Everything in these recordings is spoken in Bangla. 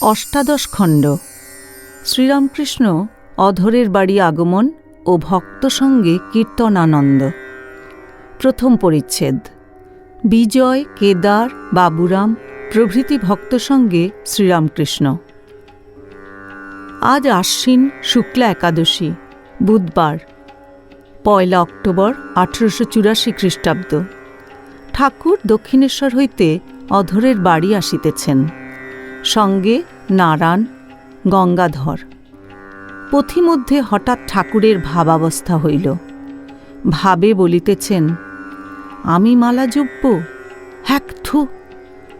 অষ্টাদশ খণ্ড। শ্রীরামকৃষ্ণ অধরের বাড়ি আগমন ও ভক্ত সঙ্গে কীর্তনানন্দ। প্রথম পরিচ্ছেদ। বিজয়, কেদার, বাবুরাম প্রভৃতি ভক্ত সঙ্গে শ্রীরামকৃষ্ণ। আজ আশ্বিন শুক্লা একাদশী, বুধবার, পয়লা অক্টোবর আঠেরোশো চুরাশি খ্রিস্টাব্দ। ঠাকুর দক্ষিণেশ্বর হইতে অধরের বাড়ি আসিতেছেন। সঙ্গে নারায়ণ, গঙ্গাধর। পথিমধ্যে হঠাৎ ঠাকুরের ভাবাবস্থা হইল। ভাবে বলিতেছেন, আমি মালা জব্য হ্যাক থু,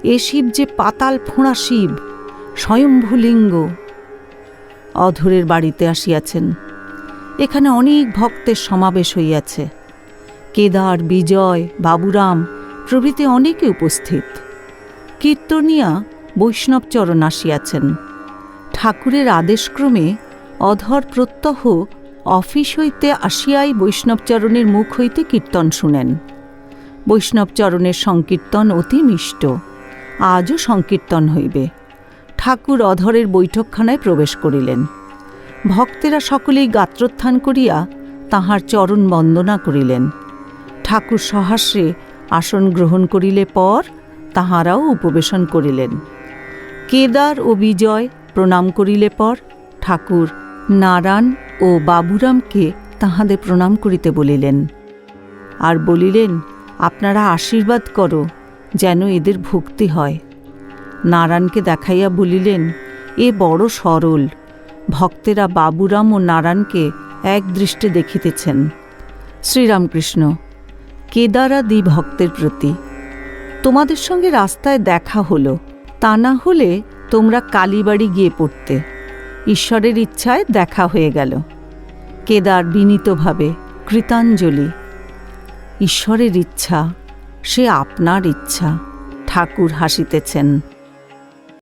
এ শিব যে পাতাল ফোঁড়া শিব, স্বয়ম্ভুলিঙ্গ। অধরের বাড়িতে আসিয়াছেন। এখানে অনেক ভক্তের সমাবেশ হইয়াছে। কেদার, বিজয়, বাবুরাম প্রভৃতি অনেকে উপস্থিত। কীর্তনিয়া বৈষ্ণবচরণ আসিয়াছেন। ঠাকুরের আদেশক্রমে অধর প্রত্যহ অফিস হইতে আসিয়াই বৈষ্ণবচরণের মুখ হইতে কীর্তন শুনেন। বৈষ্ণবচরণের সংকীর্তন অতি মিষ্ট, আজও সংকীর্তন হইবে। ঠাকুর অধরের বৈঠকখানায় প্রবেশ করিলেন। ভক্তেরা সকলেই গাত্রোত্থান করিয়া তাহার চরণ বন্দনা করিলেন। ঠাকুর সহাস্যে আসন গ্রহণ করিলে পর তাহারাও উপবেশন করিলেন। কেদার ও বিজয় প্রণাম করিলে পর ঠাকুর নারায়ণ ও বাবুরামকে তাহাদের প্রণাম করিতে বলিলেন। আর বলিলেন, আপনারা আশীর্বাদ করো যেন এদের ভক্তি হয়। নারায়ণকে দেখাইয়া বলিলেন, এ বড় সরল, ভক্তেরা বাবুরাম ও নারায়ণকে এক দৃষ্টে দেখিতেছেন। শ্রীরামকৃষ্ণ, কেদারাদি ভক্তের প্রতি তোমাদের সঙ্গে রাস্তায় দেখা হলো। তা না হলে তোমরা কালীবাড়ি গিয়ে পড়তে। ঈশ্বরের ইচ্ছায় দেখা হয়ে গেল। কেদার বিনীতভাবে কৃতাঞ্জলি। ঈশ্বরের ইচ্ছা, সে আপনার ইচ্ছা, ঠাকুর হাসিতেছেন।